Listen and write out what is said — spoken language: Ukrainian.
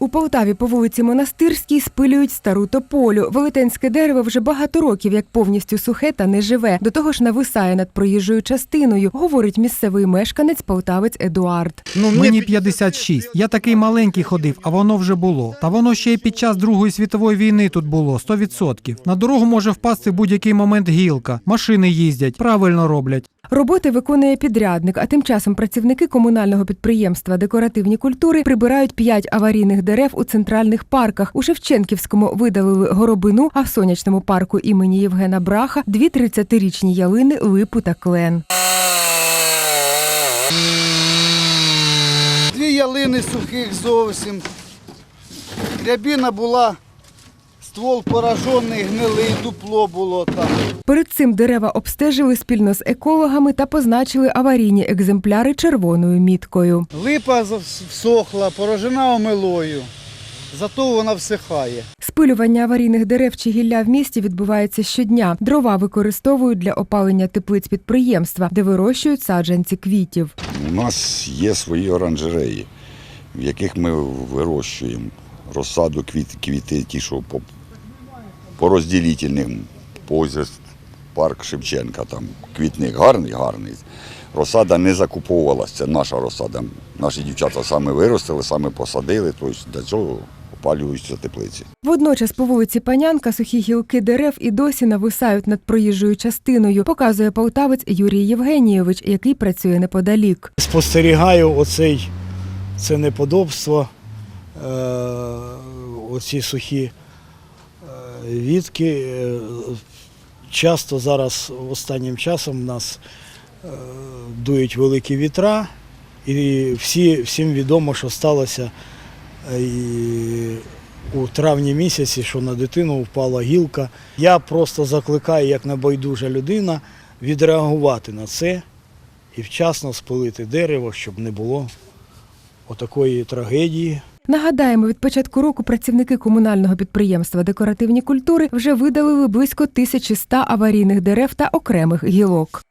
У Полтаві по вулиці Монастирській спилюють стару тополю. Велетенське дерево вже багато років як повністю сухе та не живе. До того ж нависає над проїжджою частиною, говорить місцевий мешканець полтавець Едуард. Ну, Мені 56. Я такий маленький ходив, а воно вже було. Та воно ще й під час Другої світової війни тут було 100%. На дорогу може впасти будь-який момент гілка. Машини їздять, правильно роблять. Роботи виконує підрядник, а тим часом працівники комунального підприємства декоративні культури прибирають п'ять аварійних дерев у центральних парках. У Шевченківському видалили горобину, а в сонячному парку імені Євгена Браха дві 30-річні ялини, липу та клен. Дві ялини сухих зовсім. Рябіна була, ствол поражений, гнилий, дупло було там. Перед цим дерева обстежили спільно з екологами та позначили аварійні екземпляри червоною міткою. Липа всохла, поражена омилою. Зато вона всихає. Спилювання аварійних дерев чи гілля в місті відбувається щодня. Дрова використовують для опалення теплиць підприємства, де вирощують саджанці квітів. У нас є свої оранжереї, в яких ми вирощуємо розсаду, квіти, квіти ті, що по, розділительним, по парк Шевченка, там квітник гарний, гарний. Розсада не закуповувалася, це наша розсада. Наші дівчата саме виростили, саме посадили, тобто для цього опалюються теплиці. Водночас по вулиці Панянка сухі гілки дерев і досі нависають над проїжджою частиною, показує полтавець Юрій Євгенійович, який працює неподалік. Спостерігаю оцей, це неподобство, е, оці сухі відки. Е, Часто зараз останнім часом в нас е, дують великі вітра, і всі, всім відомо, що сталося е, у травні місяці, що на дитину впала гілка. Я просто закликаю, як небайдужа людина, відреагувати на це і вчасно спилити дерево, щоб не було отакої трагедії. Нагадаємо, від початку року працівники комунального підприємства декоративні культури вже видалили близько 1100 аварійних дерев та окремих гілок.